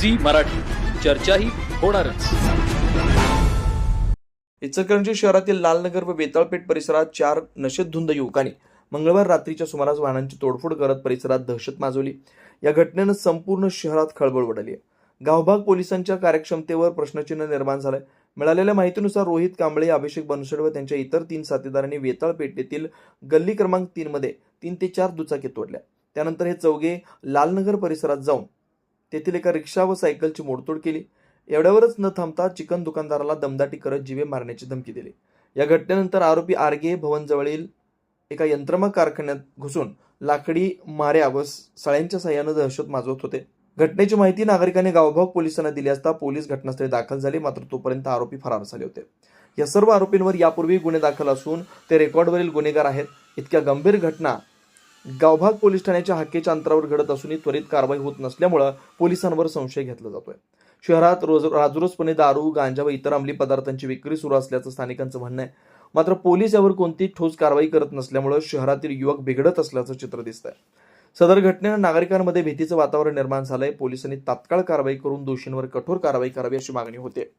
Zee Marathi. चर्चाही होणारच. इचलकरंजी शहरातील लालनगर व बेताळपेठ परिसरात चार नशेधुंद युवकांनी मंगळवार रात्रीच्या सुमारास वाहनांची तोडफोड करत परिसरात दहशत माजवली. या घटनेनं संपूर्ण शहरात खळबळ उडाली आहे. गावभाग पोलिसांच्या कार्यक्षमतेवर प्रश्नचिन्ह निर्माण झालंय. मिळालेल्या माहितीनुसार रोहित कांबळे अभिषेक बनसोड व त्यांच्या इतर तीन साथीदारांनी वेताळपेठ येथील गल्ली क्रमांक तीनमध्ये तीन ते चार दुचाकी तोडल्या. त्यानंतर हे चौघे लालनगर परिसरात जाऊन तेथील एका रिक्षा व सायकलची मोडतोड केली. एवढ्यावरच न थांबता चिकन दुकानदाराला दमदाटी करत जीवे मारण्याची धमकी दिली. या घटनेनंतर आरोपी आरगे भवनजवळील एका यंत्रमाग कारखान्यात घुसून लाकडी माऱ्या व सळ्यांच्या सहाय्यानं दहशत माजवत होते. घटनेची माहिती नागरिकांनी गावभाग पोलिसांना दिली असता पोलीस घटनास्थळी दाखल झाले मात्र तोपर्यंत आरोपी फरार झाले होते. या सर्व आरोपींवर यापूर्वी गुन्हे दाखल असून ते रेकॉर्डवरील गुन्हेगार आहेत. इतक्या गंभीर घटना गावभाग पोलीस ठाण्याच्या हक्केच्या अंतरावर घडत असूनही त्वरित कारवाई होत नसल्यामुळं पोलिसांवर संशय घेतला जातोय. शहरात रोज राजरोजपणे दारू गांजा व इतर अंमली पदार्थांची विक्री सुरू असल्याचं स्थानिकांचं म्हणणं आहे. मात्र पोलीस यावर कोणतीही ठोस कारवाई करत नसल्यामुळं शहरातील युवक बिघडत असल्याचं चित्र दिसत आहे सदर घटनेनं नागरिकांमध्ये भीतीचं वातावरण निर्माण झालंय. पोलिसांनी तात्काळ कारवाई करून दोषींवर कठोर कारवाई करावी अशी मागणी होते.